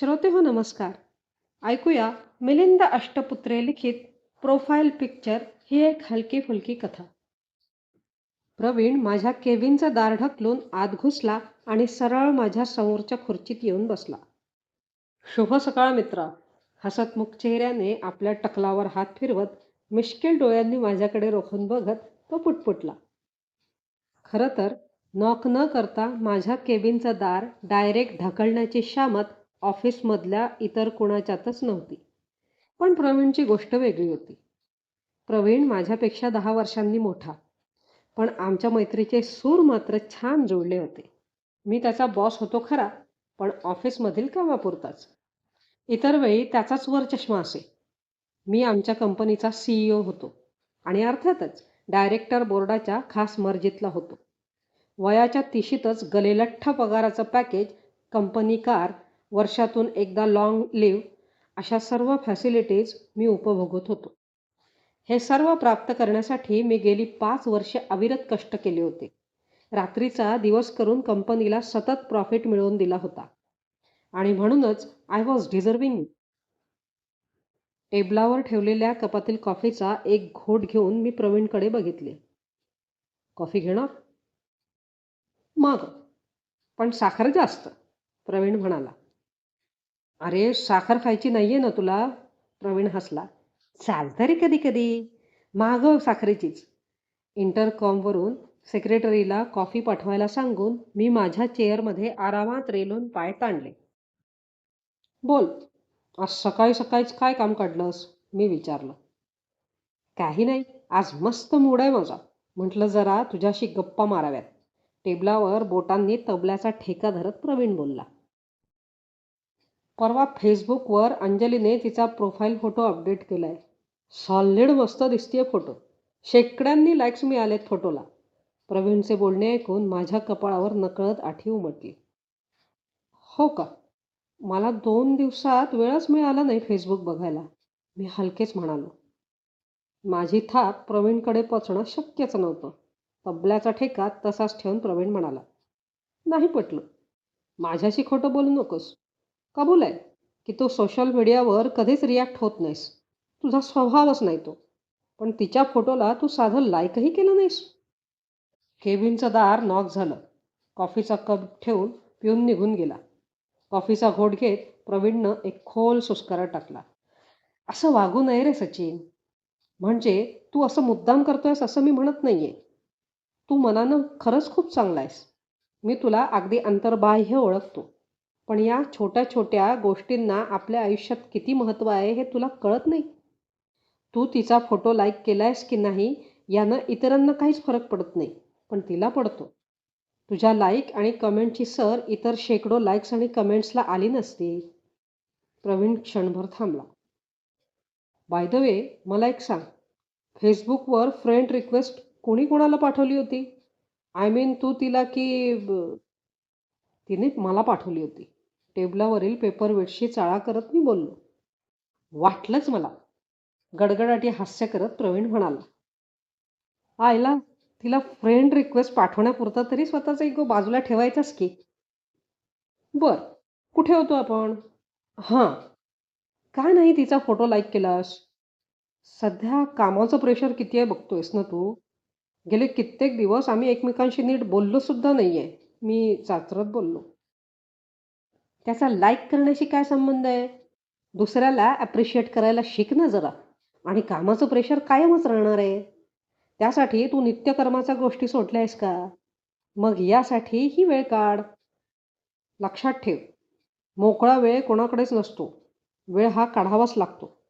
श्रोते हो नमस्कार. ऐकूया मिलिंद अष्टपुत्रे लिखित प्रोफाईल पिक्चर ही एक हलकी फुलकी कथा. प्रवीण माझ्या केविनचं दार ढकलून आत घुसला आणि सरळ माझ्या समोरच्या खुर्चीत येऊन बसला. शुभ सकाळ मित्रा. हसतमुख चेहऱ्याने आपल्या टकलावर हात फिरवत मिश्किल डोळ्यांनी माझ्याकडे रोखून बघत तो पुटपुटला. खरं तर नॉक न करता माझ्या केबिनचं दार डायरेक्ट ढकलण्याची शामत ऑफिसमधल्या इतर कुणाच्यातच नव्हती. पण प्रवीणची गोष्ट वेगळी होती. प्रवीण माझ्यापेक्षा दहा वर्षांनी मोठा. पण आमच्या मैत्रीचे सूर मात्र छान जोडले होते. मी त्याचा बॉस होतो खरा पण ऑफिसमधील कामापुरताच. इतर वेळी त्याचाच वर चष्मा असे. मी आमच्या कंपनीचा सीईओ होतो आणि अर्थातच डायरेक्टर बोर्डाच्या खास मर्जीतला होतो. वयाच्या तिशीतच गलेलठ्ठ पगाराचं पॅकेज कंपनी कार वर्षातून एकदा लाँग लिव्ह अशा सर्व फॅसिलिटीज मी उपभोगत होतो. हे सर्व प्राप्त करण्यासाठी मी गेली पाच वर्षे अविरत कष्ट केले होते. रात्रीचा दिवस करून कंपनीला सतत प्रॉफिट मिळवून दिला होता. आणि म्हणूनच आय वॉज डिझर्विंग टेबलावर ठेवलेल्या कपातील कॉफीचा एक घोट घेऊन मी प्रवीणकडे बघितले. कॉफी घेणार? मग. पण साखर जास्त प्रवीण म्हणाला. अरे साखर खायची नाहीये ना तुला? प्रवीण हसला. चालतं रे कधी कधी. मागव साखरेचीच. इंटरकॉमवरून सेक्रेटरीला कॉफी पाठवायला सांगून मी माझ्या चेअरमध्ये आरामात रेलून पाय ताणले. बोल आज सकाळी सकाळीच काय काम काढलंस? मी विचारलं. काही नाही आज मस्त मूड आहे माझा. म्हटलं जरा तुझ्याशी गप्पा माराव्यात. टेबलावर बोटांनी तबल्याचा ठेका धरत प्रवीण बोलला. परवा फेसबुकवर अंजलीने तिचा प्रोफाईल फोटो अपडेट केला आहे सॉलिड मस्त दिसतीये फोटो शेकड्यांनी लाईक्स मिळालेत फोटोला प्रवीणचे बोलणे ऐकून माझ्या कपाळावर नकळत आठी उमटली. हो का? मला दोन दिवसात वेळच मिळाला नाही फेसबुक बघायला. मी हलकेच म्हणालो. माझी थाप प्रवीणकडे पचणं शक्यच नव्हतं. तबल्याचा ठेका तसाच ठेवून प्रवीण म्हणाला. नाही पटलं. माझ्याशी खोटं बोलू नकोस. कबूल आहे की तू सोशल मीडियावर कधीच रिॲक्ट होत नाहीस. तुझा स्वभावच नाही तो. पण तिच्या फोटोला तू साधं लाईकही केलं नाहीस. केबिनचं दार नॉक झालं. कॉफीचा कप ठेवून पिऊन निघून गेला. कॉफीचा घोट घेत प्रवीणनं एक खोल सुस्कारा टाकला. असं वागू नये रे सचिन. म्हणजे तू असं मुद्दाम करतोयस असं मी म्हणत नाही आहे तू मनानं खरंच खूप चांगला आहेस. मी तुला अगदी अंतर्बाह्य ओळखतो. पण या छोट्या छोट्या गोष्टींना आपल्या आयुष्यात किती महत्त्व आहे हे तुला कळत नाही? तू तिचा फोटो लाईक केलायस की नाही यानं इतरांना काहीच फरक पडत नाही पण तिला पडतो. तुझ्या लाईक आणि कमेंटची सर इतर शेकडो लाईक्स आणि कमेंट्सला आली नसती प्रवीण क्षणभर थांबला. बाय द वे मला एक सांग. फेसबुकवर फ्रेंड रिक्वेस्ट कोणी कोणाला पाठवली होती? आय मीन तू तिला की तिने मला पाठवली होती. टेबलावरील पेपरवेटशी चाळा करत मी बोललो. वाटलंच मला. गडगडाटी हास्य करत प्रवीण म्हणाला. आयला तिला फ्रेंड रिक्वेस्ट पाठवण्यापुरता तरी स्वतःचा इगो बाजूला ठेवायचाच की. बर कुठे होतो आपण? हां. का नाही तिचा फोटो लाईक केलास. सध्या कामाचं प्रेशर किती आहे बघतोयस ना तू? गेले कित्येक दिवस आम्ही एकमेकांशी नीट बोललो सुद्धा नाही आहे मी चाचरत बोललो. त्याचा लाईक करण्याशी काय संबंध आहे? दुसऱ्याला ॲप्रिशिएट करायला शिक ना जरा. आणि कामाचं प्रेशर कायमच राहणार आहे. त्यासाठी तू नित्यकर्माच्या गोष्टी सोडल्या आहेस का? मग यासाठी ही वेळ काढ. लक्षात ठेव. मोकळा वेळ कोणाकडेच नसतो. वेळ हा काढावाच लागतो.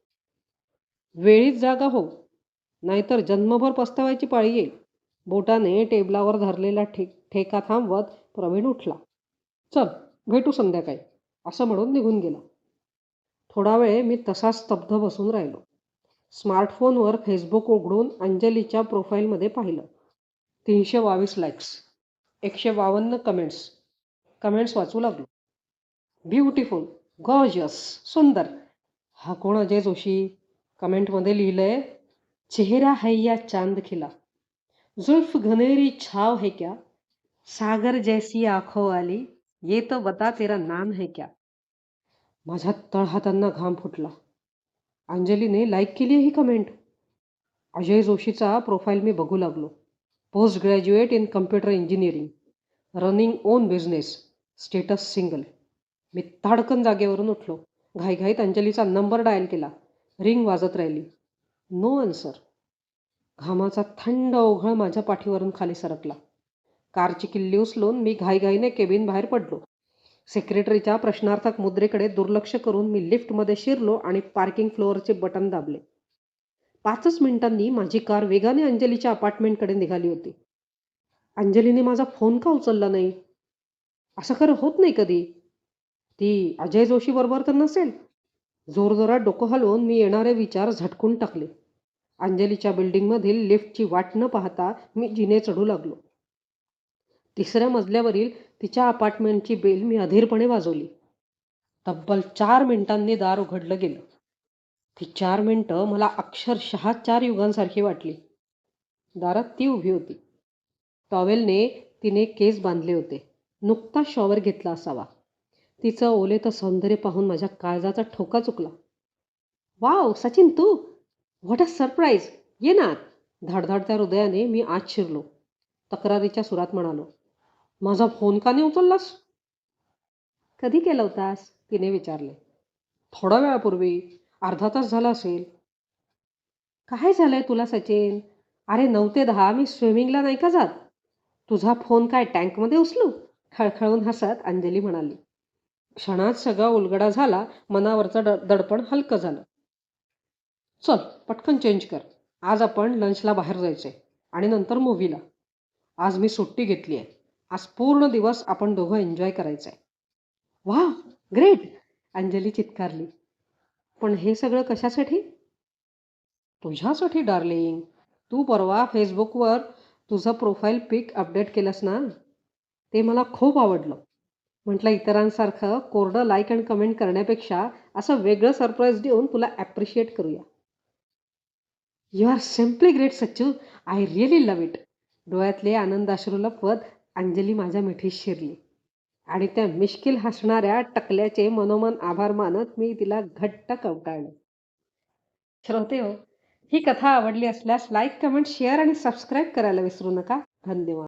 वेळीच जागा हो. नाहीतर जन्मभर पस्तावायची पाळी येईल. बोटाने टेबलावर धरलेला ठे ठेका थांबवत प्रवीण उठला. चल भेटू संध्याकाळी. असं म्हणून निघून गेला. थोडा वेळ मी तसाच स्तब्ध बसून राहिलो. स्मार्टफोनवर फेसबुक उघडून अंजलीच्या प्रोफाईलमध्ये पाहिलं. तीनशे बावीस लाईक्स एकशे बावन्न कमेंट्स कमेंट्स वाचू लागलो. ब्युटिफुल गॉजस सुंदर. हा कोण अजय जोशी? कमेंटमध्ये लिहिलं आहे चेहरा है या चांद खिला. जुल्फ घनेरी छाव है क्या? सागर जैसी आखो आली ये तो बता तेरा नाम है क्या? माझ्या तळहातांना घाम फुटला. अंजलीने लाईक केली आहे ही कमेंट अजय जोशीचा प्रोफाईल मी बघू लागलो. Post graduate in computer engineering running own business status single मी ताडकन जागेवरून उठलो. घाईघाईत अंजलीचा नंबर डायल केला. रिंग वाजत राहिली. नो आन्सर घामाचा थंड ओघळ माझ्या पाठीवरून खाली सरकला. कारची किल्ली उचलून मी घाईघाईने केबिन बाहेर पडलो. सेक्रेटरीच्या प्रश्नार्थक मुद्रेकडे दुर्लक्ष करून मी लिफ्टमध्ये शिरलो आणि पार्किंग फ्लोअरचे बटन दाबले. पाचच मिनिटांनी माझी कार वेगाने अंजलीच्या अपार्टमेंटकडे निघाली होती. अंजलीने माझा फोन का उचलला नाही? असं खरं होत नाही कधी? ती अजय जोशी बरोबर तर नसेल? जोरजोरात डोकं हलवून मी येणारे विचार झटकून टाकले. अंजलीच्या बिल्डिंगमधील लिफ्टची वाट न पाहता मी जिने चढू लागलो. तिसऱ्या मजल्यावरील तिच्या अपार्टमेंटची बेल मी अधीरपणे वाजवली. तब्बल चार मिनिटांनी दार उघडलं गेलं. ती चार मिनटं मला अक्षरशः चार युगांसारखी वाटली. दारात ती उभी होती. टॉवेलने तिने केस बांधले होते. नुकताच शॉवर घेतला असावा. तिचं ओले तर सौंदर्य पाहून माझ्या काळजाचा ठोका चुकला. वाव सचिन तू! व्हॉट अ सरप्राईज ये ना! आत." धाडधाडत्या हृदयाने मी आत शिरलो. तक्रारीच्या सुरात म्हणालो. माझा फोन का नाही उचललास? कधी केला होतास? तिने विचारले. थोड्या वेळापूर्वी. अर्धा तास झाला असेल. काय झालंय तुला सचिन? अरे नऊ ते दहा मी स्विमिंगला नाही का जात? तुझा फोन काय टँकमध्ये उचलू? खळखळून हसत अंजली म्हणाली. क्षणात सगळा उलगडा झाला मनावरचं ड दडपण हलकं झालं. चल पटकन चेंज कर. आज आपण लंचला बाहेर जायचंय आणि नंतर मूव्हीला. आज मी सुट्टी घेतली आहे आज पूर्ण दिवस आपण दोघं एन्जॉय करायचं आहे वा ग्रेट अंजली चित्कारली. पण हे सगळं कशासाठी? तुझ्यासाठी डार्लिंग तू परवा फेसबुकवर तुझं प्रोफाईल पिक अपडेट केलंस ना? ते मला खूप आवडलं. म्हटलं इतरांसारखं कोरडं लाईक अँड कमेंट करण्यापेक्षा असं वेगळं सरप्राईज देऊन तुला ॲप्रिशिएट करूया. You are simply great Sachchu. I really love it डोळ्यातले आनंदाश्रू पद अंजली माझ्या मिठीत शिरली. आणि त्या मिश्किल हसणाऱ्या टकल्याचे मनोमन आभार मानत मी तिला घट्ट कवटाळले. श्रोते हो ही कथा आवडली असल्यास लाईक कमेंट शेअर आणि सबस्क्राईब करायला विसरू नका. धन्यवाद.